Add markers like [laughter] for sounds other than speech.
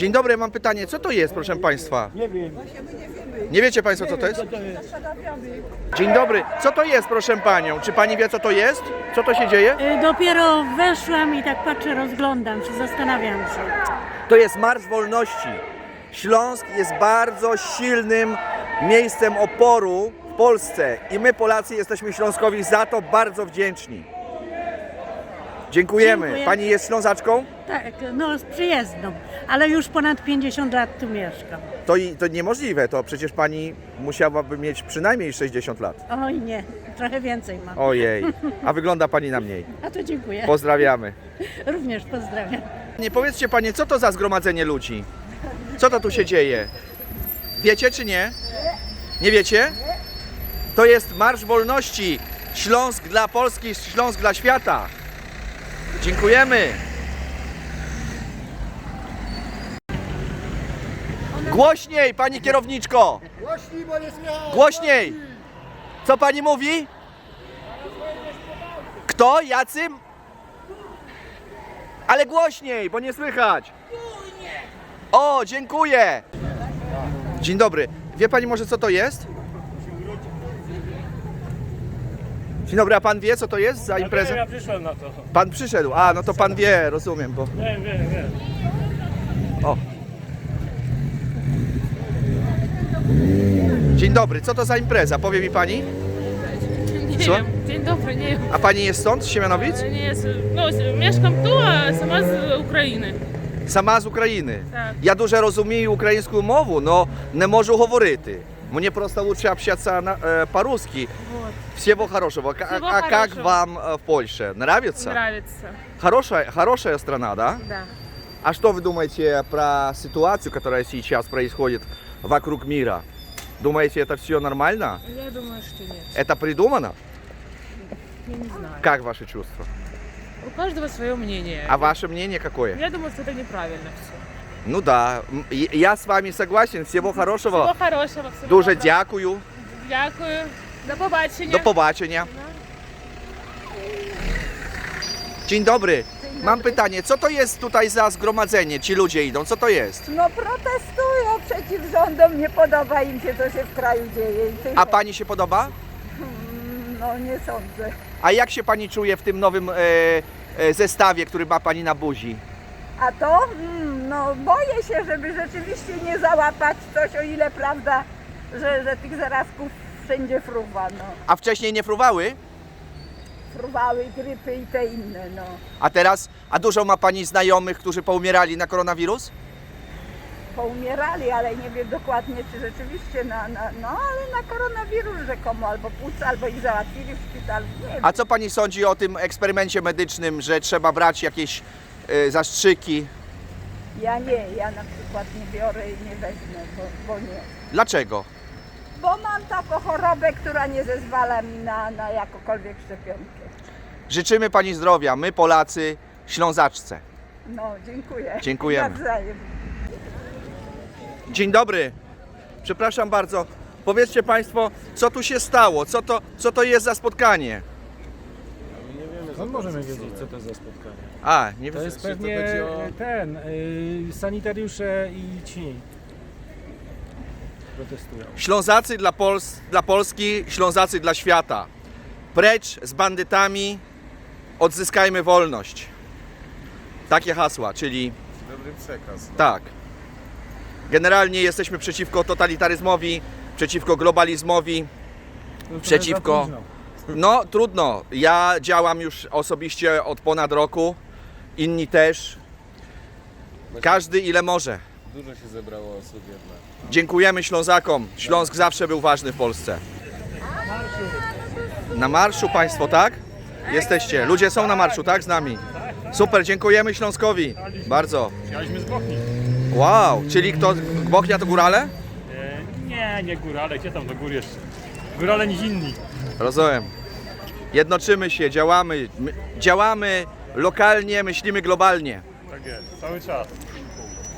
Dzień dobry, mam pytanie. Co to jest, proszę Państwa? Nie wiem. Nie wiecie Państwo, co to jest? Dzień dobry. Co to jest, proszę Panią? Czy Pani wie, co to jest? Co to się dzieje? Y, Dopiero weszłam i tak patrzę, rozglądam się, zastanawiam się. To jest Marsz Wolności. Śląsk jest bardzo silnym miejscem oporu w Polsce i my Polacy jesteśmy Śląskowi za to bardzo wdzięczni. Dziękujemy. Dziękuję. Pani jest Ślązaczką? Tak, no z przyjezdną, ale już ponad 50 lat tu mieszkam. To, i, to niemożliwe, to przecież Pani musiałaby mieć przynajmniej 60 lat. Oj nie, trochę więcej mam. Ojej, [laughs] a wygląda Pani na mniej. A to dziękuję. Pozdrawiamy. [laughs] Również pozdrawiam. Nie powiedzcie Panie, co to za zgromadzenie ludzi? Co to tu się dzieje? Wiecie czy nie? Nie wiecie? To jest Marsz Wolności. Śląsk dla Polski, Śląsk dla świata. Dziękujemy. Głośniej, pani kierowniczko! Głośnij, bo nie słychać. Głośniej! Co pani mówi? Kto? Jacy? Ale głośniej, bo nie słychać. O, dziękuję. Dzień dobry. Wie pani może co to jest? Dzień dobry, a pan wie co to jest za imprezę? Ja przyszłem na to. Pan przyszedł. A, no to pan wie, rozumiem, bo... Wiem, wiem, wiem. O. Dzień dobry, co to za impreza? Powie mi pani? Nie Co? wiem. Dzień dobry, nie wiem. A pani jest stąd, z Siemianowic? Nie jest, no, mieszkam tu, a sama z Ukrainy. Сама з України. Так. Я дуже розумію українську мову, але не можу говорити. Мені просто лучше общаться на, э, по-русски. Вот. Всего хорошего. Всего а как хорошего. вам э, в Польше? Нравится? Нравится. Хорошая, хорошая страна, да? Да. А что вы думаете про ситуацию, которая сейчас происходит вокруг мира? Думаете, это все нормально? Я думаю, что нет. Это придумано? Я не знаю. Как ваши чувства? У каждого свое мнение. А ваше мнение какое? Я думаю, что это неправильно все. Ну да, м, и- я с вами согласен. Всего хорошего. Всего хорошего. Всего Дуже доброго. дякую. Дякую. До побачення. Do побачення. Dzień dobry. Mam pytanie, co to jest tutaj za zgromadzenie? Ci ludzie idą, co to jest? No protestują przeciw rządom, nie podoba im się, co się w kraju dzieje. I tyle. A pani się podoba? No nie sądzę. A jak się pani czuje w tym nowym e, e, zestawie, który ma pani na buzi? A to? Mm, no boję się, żeby rzeczywiście nie załapać coś, o ile prawda, że, że tych zarazków wszędzie fruwa, no. A wcześniej nie fruwały? Fruwały, grypy i te inne, no. A teraz, a dużo ma pani znajomych, którzy poumierali na koronawirus? Poumierali, ale nie wiem dokładnie, czy rzeczywiście na, na no ale na koronawirus rzekomo, albo płuc, albo ich załatwili w szpitalu, nie wiem. A co pani sądzi o tym eksperymencie medycznym, że trzeba brać jakieś e, zastrzyki? Ja nie, ja na przykład nie biorę i nie wezmę, bo, bo nie. Dlaczego? Bo mam taką chorobę, która nie zezwala mi na, na jakąkolwiek szczepionkę. Życzymy pani zdrowia, my Polacy, Ślązaczce. No, dziękuję. Dziękujemy. Nawzajem. Dzień dobry. Przepraszam bardzo. Powiedzcie Państwo, co tu się stało? Co to, co to jest za spotkanie? Skąd możemy wiedzieć, co to za spotkanie? A, nie To wiem. jest pewnie ten, y, sanitariusze i ci protestują. Ślązacy dla, Pols dla Polski, Ślązacy dla świata. Precz z bandytami, odzyskajmy wolność. Takie hasła, czyli Dobry przekaz. tak. Generalnie jesteśmy przeciwko totalitaryzmowi, przeciwko globalizmowi, trochę Przeciwko- późno. No trudno. Ja działam już osobiście od ponad roku. Inni też. Każdy ile może. Dużo się zebrało osób jednak. Dziękujemy Ślązakom. Śląsk zawsze był ważny w Polsce. Na marszu Państwo, tak? Jesteście. Ludzie są na marszu, tak? Z nami. Super, dziękujemy Śląskowi. Bardzo. Jechaliśmy z Bochni. Wow, czyli kto? Bochnia to górale? E, nie, nie górale, gdzie tam do góry jeszcze? Górale nizinni. Rozumiem. Jednoczymy się, działamy. My, działamy lokalnie, myślimy globalnie. Tak jest, cały czas.